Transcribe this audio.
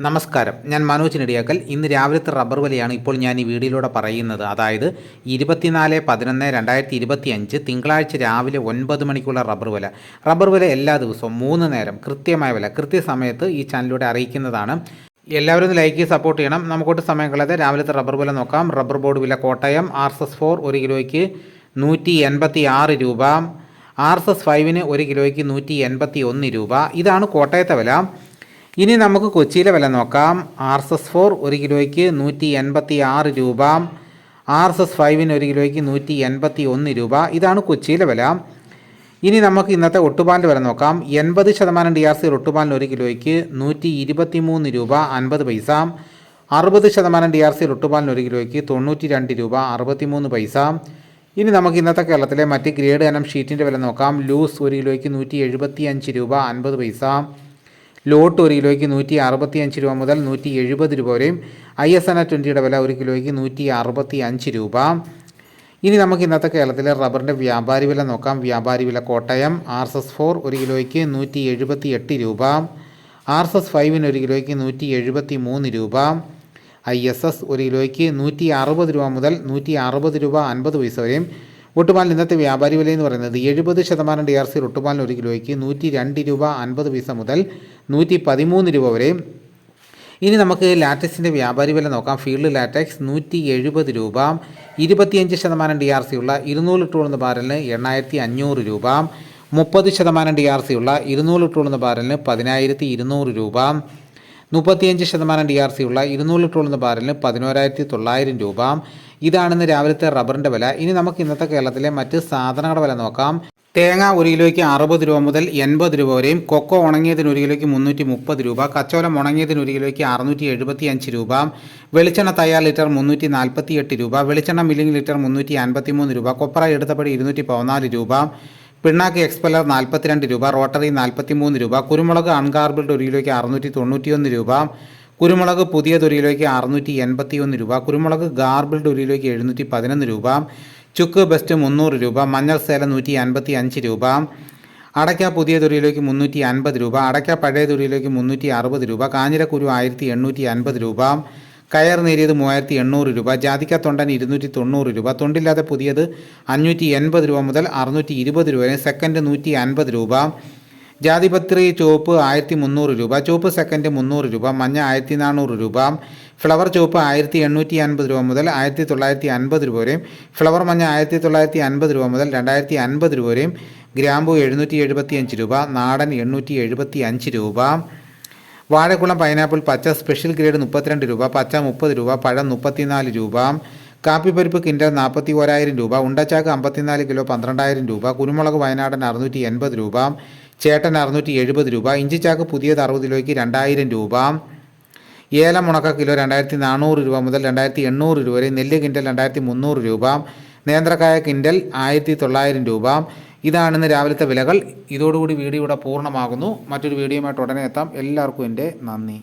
നമസ്കാരം. ഞാൻ മനോജ് നെടിയാക്കൽ. ഇന്ന് രാവിലത്തെ റബ്ബർ വിലയാണ് ഇപ്പോൾ ഞാൻ ഈ വീഡിയോയിലൂടെ പറയുന്നത്. അതായത് ഇരുപത്തിനാല് പതിനൊന്ന് രണ്ടായിരത്തി ഇരുപത്തി അഞ്ച് തിങ്കളാഴ്ച രാവിലെ ഒൻപത് മണിക്കുള്ള റബ്ബർ വില. റബ്ബർ വില എല്ലാ ദിവസവും മൂന്ന് നേരം കൃത്യമായ വില. കൃത്യസമയത്ത് ഈ ചാനലിലൂടെ അറിയിക്കുന്നതാണ്. എല്ലാവരും ലൈക്ക് സപ്പോർട്ട് ചെയ്യണം. നമുക്കൊട്ട് സമയം കളയാതെ രാവിലത്തെ റബ്ബർ വില നോക്കാം. റബ്ബർ ബോർഡ് വില Kottayam R S S four ഒരു കിലോയ്ക്ക് നൂറ്റി എൺപത്തി ആറ് രൂപ. ആർ എസ് എസ് ഫൈവിന് ഒരു കിലോയ്ക്ക് നൂറ്റി എൺപത്തി ഒന്ന് രൂപ. ഇതാണ് കോട്ടയത്തെ വില. ഇനി നമുക്ക് കൊച്ചിയിലെ വില നോക്കാം. ആർ എസ് എസ് ഫോർ ഒരു കിലോയ്ക്ക് നൂറ്റി എൺപത്തി ആറ് രൂപ. ആർ എസ് എസ് ഫൈവിന് ഒരു കിലോയ്ക്ക് നൂറ്റി എൺപത്തി ഒന്ന് രൂപ. ഇതാണ് കൊച്ചിയിലെ വില. ഇനി നമുക്ക് ഇന്നത്തെ ഒട്ടുപാലിന്റെ വില നോക്കാം. എൺപത് ശതമാനം ഡി ആർ സി ഒട്ടുപാലിന് ഒരു കിലോയ്ക്ക് നൂറ്റി ഇരുപത്തി മൂന്ന് രൂപ അൻപത് പൈസ. അറുപത് ശതമാനം ഡി ആർ സി ഒട്ടുപാലിന് ഒരു കിലോയ്ക്ക് തൊണ്ണൂറ്റി രണ്ട് രൂപ അറുപത്തി മൂന്ന് പൈസ. ഇനി നമുക്ക് ഇന്നത്തെ കേരളത്തിലെ മറ്റ് ഗ്രേഡ് ഇനം ഷീറ്റിന്റെ വില നോക്കാം. ലൂസ് ഒരു കിലോയ്ക്ക് നൂറ്റി എഴുപത്തി അഞ്ച് രൂപ അൻപത് പൈസ. ലോട്ട് ഒരു കിലോയ്ക്ക് നൂറ്റി അറുപത്തി അഞ്ച് രൂപ മുതൽ നൂറ്റി എഴുപത് രൂപ വരെയും. ഐ എസ് എൻ ട്വന്റിയുടെ വില ഒരു കിലോയ്ക്ക് നൂറ്റി അറുപത്തി അഞ്ച് രൂപ. ഇനി നമുക്ക് ഇന്നത്തെ കേരളത്തിലെ റബ്ബറിന്റെ വ്യാപാരി വില നോക്കാം. വ്യാപാരി വില Kottayam R S S four ഒരു കിലോയ്ക്ക് നൂറ്റി എഴുപത്തി എട്ട് രൂപ. ആർ എസ് എസ് ഫൈവിന് ഒരു കിലോയ്ക്ക് നൂറ്റി എഴുപത്തി മൂന്ന് രൂപ. ഐ എസ് എസ് ഒരു കിലോയ്ക്ക് നൂറ്റി അറുപത് രൂപ മുതൽ നൂറ്റി അറുപത് രൂപ അൻപത് പൈസ വരെയും. ഒട്ടുപാലിന് ഇന്നത്തെ വ്യാപാരി വില എന്ന് പറയുന്നത് എഴുപത് ശതമാനം ഡി ആർ സിയിൽ ഒട്ടുപാലിന് ഒരു കിലോയ്ക്ക് നൂറ്റി രണ്ട് രൂപ അൻപത് പൈസ മുതൽ നൂറ്റി പതിമൂന്ന് രൂപ വരെ. ഇനി നമുക്ക് ലാറ്റക്സിന്റെ വ്യാപാരി വില നോക്കാം. ഫീൽഡ് ലാറ്റക്സ് നൂറ്റി എഴുപത് രൂപ ഇരുപത്തിയഞ്ച് ശതമാനം ഡി ആർ സി ഉള്ള ഇരുന്നൂറ് ലിറ്റർ ബാരലിന് എണ്ണായിരത്തി അഞ്ഞൂറ് രൂപ മുപ്പത് ശതമാനം ഡി ആർ സി ഉള്ള ഇരുന്നൂറ് ലിറ്റർ ബാരലിന് പതിനായിരത്തി ഇരുന്നൂറ് രൂപ മുപ്പത്തിയഞ്ച് ശതമാനം ഡി ആർ സി ഉള്ള ഇരുന്നൂറ് ലിറ്റർ ബാരലിന് പതിനോരായിരത്തി തൊള്ളായിരം രൂപ ഇതാണെന്ന് രാവിലത്തെ റബ്ബറിന്റെ വില. ഇനി നമുക്ക് ഇന്നത്തെ കേരളത്തിലെ മറ്റ് സാധനങ്ങളുടെ വില നോക്കാം. തേങ്ങ ഒരു കിലോയ്ക്ക് അറുപത് രൂപ മുതൽ എൺപത് രൂപ വരെയും കൊക്കോ ഉണങ്ങിയതിന് ഒരു കിലോയ്ക്ക് മുന്നൂറ്റി മുപ്പത് രൂപ കച്ചോലം ഉണങ്ങിയതിന് ഒരു കിലോയ്ക്ക് അറുന്നൂറ്റി എഴുപത്തി അഞ്ച് രൂപ വെളിച്ചെണ്ണ തയ്യാർ ലിറ്റർ മുന്നൂറ്റി നാൽപ്പത്തി എട്ട് രൂപ വെളിച്ചെണ്ണ മില്ലിംഗ് ലിറ്റർ മുന്നൂറ്റി അൻപത്തി മൂന്ന് രൂപ കൊപ്ര എടുത്തപ്പടി ഇരുന്നൂറ്റി പതിനാല് രൂപ പിണ്ണാക്ക് എക്സ്പെല്ലർ നാൽപ്പത്തിരണ്ട് രൂപ റോട്ടറി നാൽപ്പത്തി മൂന്ന് രൂപ കുരുമുളക് അൺഗാർബിൾഡ് ഒരു കിലോയ്ക്ക് അറുന്നൂറ്റി തൊണ്ണൂറ്റിയൊന്ന് രൂപ കുരുമുളക് പുതിയ തൊരിയിലേക്ക് അറുന്നൂറ്റി എൺപത്തി ഒന്ന് രൂപ കുരുമുളക് ഗാർബിൾഡ് കിലോയ്ക്ക് എഴുന്നൂറ്റി പതിനൊന്ന് രൂപ ചുക്ക് ബെസ്റ്റ് മുന്നൂറ് രൂപ മഞ്ഞൾ സേല നൂറ്റി അൻപത്തി അഞ്ച് രൂപ അടയ്ക്ക പുതിയ തുരിയിലേക്ക് മുന്നൂറ്റി അൻപത് രൂപ അടയ്ക്ക പഴയ തുരിയിലേക്ക് മുന്നൂറ്റി അറുപത് രൂപ കാഞ്ഞിരക്കുരു ആയിരത്തി എണ്ണൂറ്റി അൻപത് രൂപ കയർ നേരിയത് മൂവായിരത്തി എണ്ണൂറ് രൂപ ജാതിക്ക തൊണ്ടൻ ഇരുന്നൂറ്റി തൊണ്ണൂറ് രൂപ തൊണ്ടില്ലാതെ പുതിയത് അഞ്ഞൂറ്റി എൺപത് രൂപ മുതൽ അറുന്നൂറ്റി ഇരുപത് രൂപ വരെ സെക്കൻഡ് നൂറ്റി അൻപത് രൂപ ജാതിപത്രി ചുവപ്പ് ആയിരത്തി മുന്നൂറ് രൂപ ചുവപ്പ് സെക്കൻഡ് മുന്നൂറ് രൂപ മഞ്ഞ ആയിരത്തി നാനൂറ് രൂപ ഫ്ലവർ ചുവപ്പ് ആയിരത്തി എണ്ണൂറ്റി അൻപത് രൂപ മുതൽ ആയിരത്തി തൊള്ളായിരത്തി അൻപത് രൂപ വരെയും ഫ്ലവർ മഞ്ഞ ആയിരത്തി തൊള്ളായിരത്തി അൻപത് രൂപ മുതൽ രണ്ടായിരത്തി അൻപത് രൂപ വരെയും ഗ്രാമ്പു എഴുന്നൂറ്റി എഴുപത്തി അഞ്ച് രൂപ നാടൻ എണ്ണൂറ്റി എഴുപത്തി അഞ്ച് രൂപ വാഴക്കുളം പൈനാപ്പിൾ പച്ച സ്പെഷ്യൽ ഗ്രേഡ് മുപ്പത്തിരണ്ട് രൂപ പച്ച മുപ്പത് രൂപ പഴം മുപ്പത്തിനാല് രൂപ കാപ്പിപ്പരിപ്പ് കിൻഡർ നാൽപ്പത്തി ഓരായിരം രൂപ ഉണ്ടച്ചാക്ക് അമ്പത്തിനാല് കിലോ പന്ത്രണ്ടായിരം രൂപ കുരുമുളക് വയനാടൻ അറുന്നൂറ്റി എൺപത് രൂപ ചേട്ടൻ അറുന്നൂറ്റി എഴുപത് രൂപ ഇഞ്ചിച്ചാക്ക് പുതിയത് അറുപത് കിലോയ്ക്ക് രണ്ടായിരം രൂപ ഏലം ഉണക്ക കിലോ രണ്ടായിരത്തി നാനൂറ് രൂപ മുതൽ രണ്ടായിരത്തി എണ്ണൂറ് രൂപ വരെ നെല്ല് കിൻഡൽ രണ്ടായിരത്തി മുന്നൂറ് രൂപ നേന്ത്രക്കായ കിൻഡൽ ആയിരത്തി തൊള്ളായിരം രൂപ. ഇതാണ് ഇന്ന് രാവിലത്തെ വിലകൾ. ഇതോടുകൂടി വീഡിയോ ഇവിടെ പൂർണമാകുന്നു. മറ്റൊരു വീഡിയോയുമായിട്ട് ഉടനെ എത്താം. എല്ലാവർക്കും എന്റെ നന്ദി.